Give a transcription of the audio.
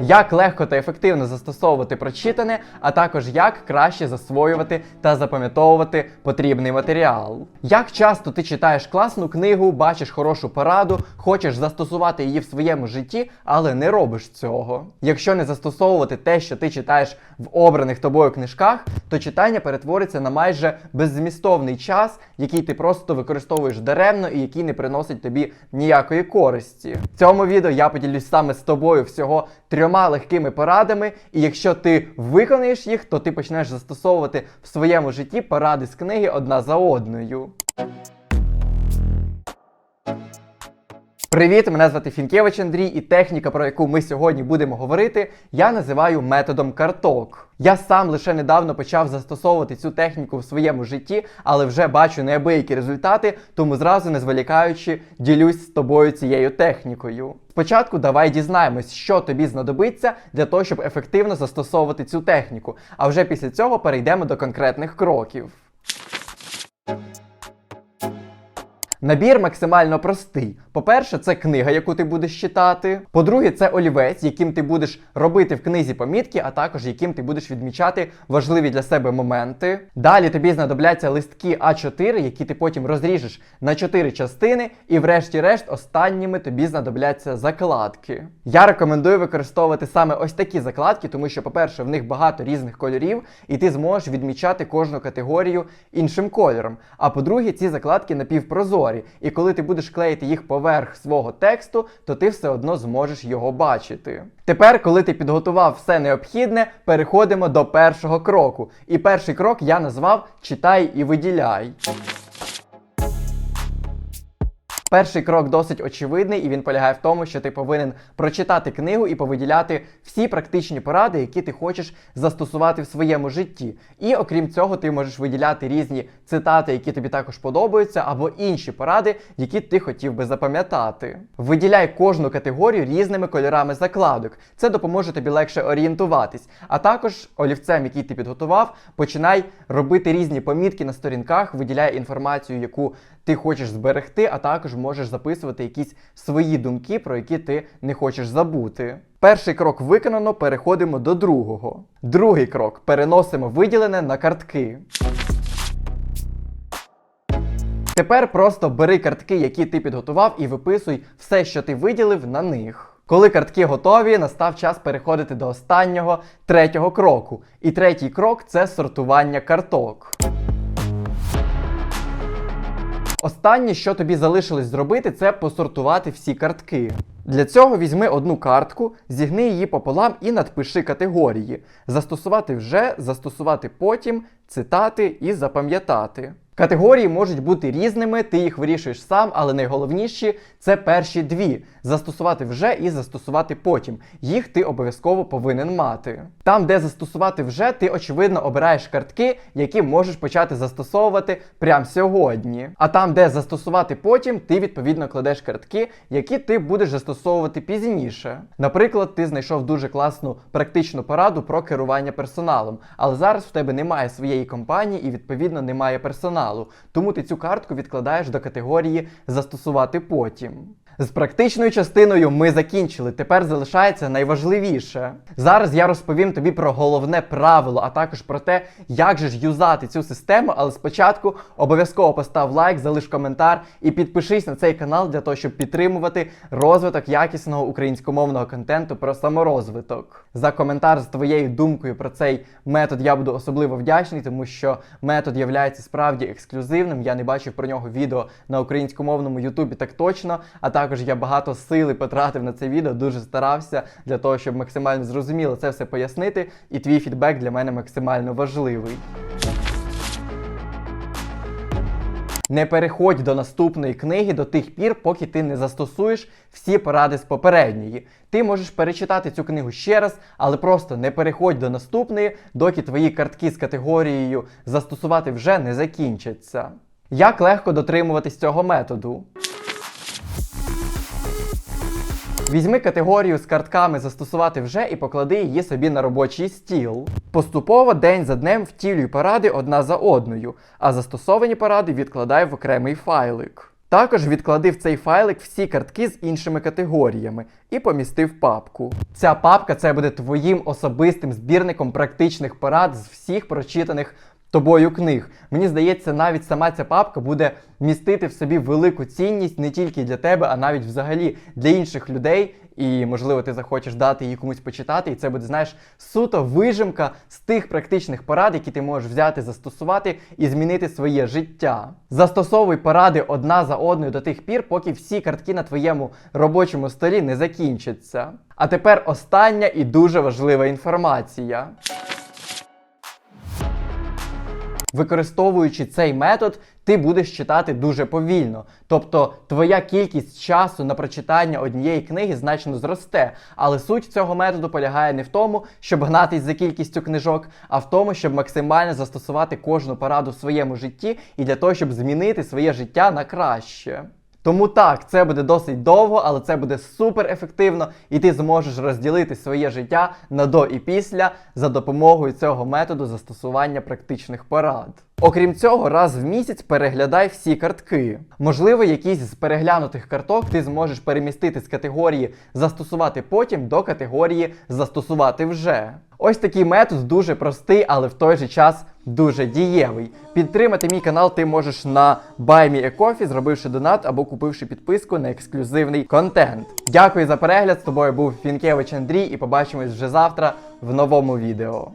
як легко та ефективно застосовувати прочитане, а також як краще засвоювати та запам'ятовувати потрібний матеріал. Як часто ти читаєш класну книгу, бачиш хорошу пораду, хочеш застосувати її в своєму житті, але не робиш цього. Якщо не застосовувати те, що ти читаєш в обраних тобою книжках, то читання перетвориться на майже беззмістовний час, який ти просто використовуєш даремно і який не приносить тобі ніякої користі. В цьому відео я поділюсь саме з тобою всього трьома легкими порадами, і якщо ти виконаєш їх, то ти почнеш застосовувати в своєму житті поради з книги одна за одною. Привіт, мене звати Фінкевич Андрій, і техніка, про яку ми сьогодні будемо говорити, я називаю методом карток. Я сам лише недавно почав застосовувати цю техніку в своєму житті, але вже бачу неабиякі результати, тому зразу не зволікаючи, ділюсь з тобою цією технікою. Спочатку давай дізнаємось, що тобі знадобиться для того, щоб ефективно застосовувати цю техніку. А вже після цього перейдемо до конкретних кроків. Набір максимально простий. По-перше, це книга, яку ти будеш читати. По-друге, це олівець, яким ти будеш робити в книзі помітки, а також яким ти будеш відмічати важливі для себе моменти. Далі тобі знадобляться листки А4, які ти потім розріжеш на 4 частини, і врешті-решт останніми тобі знадобляться закладки. Я рекомендую використовувати саме ось такі закладки, тому що, по-перше, в них багато різних кольорів, і ти зможеш відмічати кожну категорію іншим кольором. А по-друге, ці закладки напівпрозорі, і коли ти будеш клеїти їх поверх свого тексту, то ти все одно зможеш його бачити. Тепер, коли ти підготував все необхідне, переходимо до першого кроку. І перший крок я назвав Читай і виділяй. Перший крок досить очевидний, і він полягає в тому, що ти повинен прочитати книгу і повиділяти всі практичні поради, які ти хочеш застосувати в своєму житті. І окрім цього, ти можеш виділяти різні цитати, які тобі також подобаються, або інші поради, які ти хотів би запам'ятати. Виділяй кожну категорію різними кольорами закладок. Це допоможе тобі легше орієнтуватись. А також олівцем, який ти підготував, починай робити різні помітки на сторінках, виділяй інформацію, яку ти хочеш зберегти, а також можеш записувати якісь свої думки, про які ти не хочеш забути. Перший крок виконано, переходимо до другого. Другий крок переносимо виділене на картки. Тепер просто бери картки, які ти підготував, і виписуй все, що ти виділив на них. Коли картки готові, настав час переходити до останнього третього кроку. І третій крок це сортування карток. Останнє, що тобі залишилось зробити, це посортувати всі картки. Для цього візьми одну картку, зігни її пополам і надпиши категорії. Застосувати вже, застосувати потім, цитати і запам'ятати. Категорії можуть бути різними, ти їх вирішуєш сам, але найголовніші це перші дві: застосувати вже і застосувати потім. Їх ти обов'язково повинен мати. Там, де застосувати вже, ти очевидно обираєш картки, які можеш почати застосовувати прямо сьогодні. А там, де застосувати потім, ти відповідно кладеш картки, які ти будеш застосовувати пізніше. Наприклад, ти знайшов дуже класну практичну пораду про керування персоналом, але зараз в тебе немає своєї компанії і відповідно немає персоналу. Тому ти цю картку відкладаєш до категорії застосувати потім. З практичною частиною ми закінчили. Тепер залишається найважливіше. Зараз я розповім тобі про головне правило, а також про те, як же ж юзати цю систему. Але спочатку обов'язково постав лайк, залиш коментар і підпишись на цей канал для того, щоб підтримувати розвиток якісного українськомовного контенту про саморозвиток. За коментар з твоєю думкою про цей метод я буду особливо вдячний, тому що метод є справді ексклюзивним. Я не бачив про нього відео на українськомовному Ютубі так точно. А також я багато сили потратив на це відео, дуже старався для того, щоб максимально зрозуміло це все пояснити. І твій фідбек для мене максимально важливий. Не переходь до наступної книги до тих пір, поки ти не застосуєш всі поради з попередньої. Ти можеш перечитати цю книгу ще раз, але просто не переходь до наступної, доки твої картки з категорією застосувати вже не закінчаться. Як легко дотримуватись цього методу? Візьми категорію з картками застосувати вже і поклади її собі на робочий стіл. Поступово день за днем втілюй поради одна за одною, а застосовані поради відкладай в окремий файлик. Також відклади в цей файлик всі картки з іншими категоріями і помістив в папку. Ця папка це буде твоїм особистим збірником практичних порад з всіх прочитаних тобою книг. Мені здається, навіть сама ця папка буде містити в собі велику цінність не тільки для тебе, а навіть взагалі для інших людей. І, можливо, ти захочеш дати її комусь почитати, і це буде, знаєш, суто вижимка з тих практичних порад, які ти можеш взяти, застосувати і змінити своє життя. Застосовуй поради одна за одною до тих пір, поки всі картки на твоєму робочому столі не закінчаться. А тепер остання і дуже важлива інформація. Використовуючи цей метод, ти будеш читати дуже повільно. Тобто твоя кількість часу на прочитання однієї книги значно зросте. Але суть цього методу полягає не в тому, щоб гнатись за кількістю книжок, а в тому, щоб максимально застосувати кожну пораду в своєму житті і для того, щоб змінити своє життя на краще. Тому так, це буде досить довго, але це буде супер ефективно, і ти зможеш розділити своє життя на до і після за допомогою цього методу застосування практичних порад. Окрім цього, раз в місяць переглядай всі картки. Можливо, якісь з переглянутих карток ти зможеш перемістити з категорії застосувати потім до категорії застосувати вже. Ось такий метод дуже простий, але в той же час дуже дієвий. Підтримати мій канал ти можеш на BuyMeACoffee, зробивши донат або купивши підписку на ексклюзивний контент. Дякую за перегляд. З тобою був Фінкевич Андрій і побачимось вже завтра в новому відео.